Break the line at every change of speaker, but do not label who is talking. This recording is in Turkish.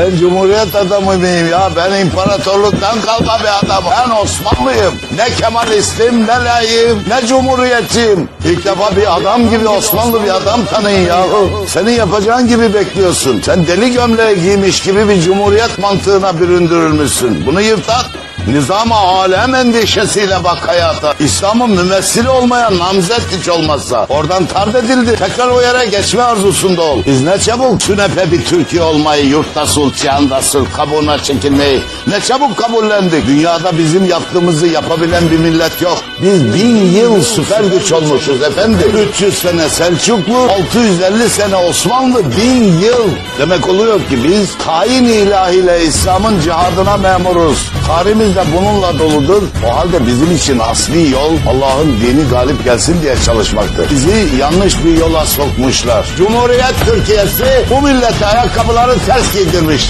Ben cumhuriyet adamı mıyım ya? Ben imparatorluktan kalma bir adamım. Ben Osmanlıyım. Ne Kemalistim, ne layığım, ne cumhuriyetçiyim. İlk defa bir adam gibi Osmanlı bir adam tanıyın yahu. Senin yapacağın gibi bekliyorsun. Sen deli gömleği giymiş gibi bir cumhuriyet mantığına büründürülmüşsün. Bunu yırtat. Nizam-ı alem endişesiyle bak hayata. İslam'ın mümessili olmayan namzet hiç olmazsa. Oradan tard edildi. Tekrar o yere geçme arzusunda ol. Biz ne çabuk sünepe bir Türkiye olmayı, yurtta sul, çağında sul, kabuğuna çekilmeyi ne çabuk kabullendik. Dünyada bizim yaptığımızı yapabilen bir millet yok. Biz bin yıl süper güç olmuşuz efendim. 300 sene Selçuklu, 650 sene Osmanlı, bin yıl. Demek oluyor ki biz tayin ilahiyle İslam'ın cihadına memuruz. Tarihimiz de bununla doludur. O halde bizim için asli yol Allah'ın dini galip gelsin diye çalışmaktır. Bizi yanlış bir yola sokmuşlar. Cumhuriyet Türkiye'si bu millete ayakkabıları ters giydirmiştir.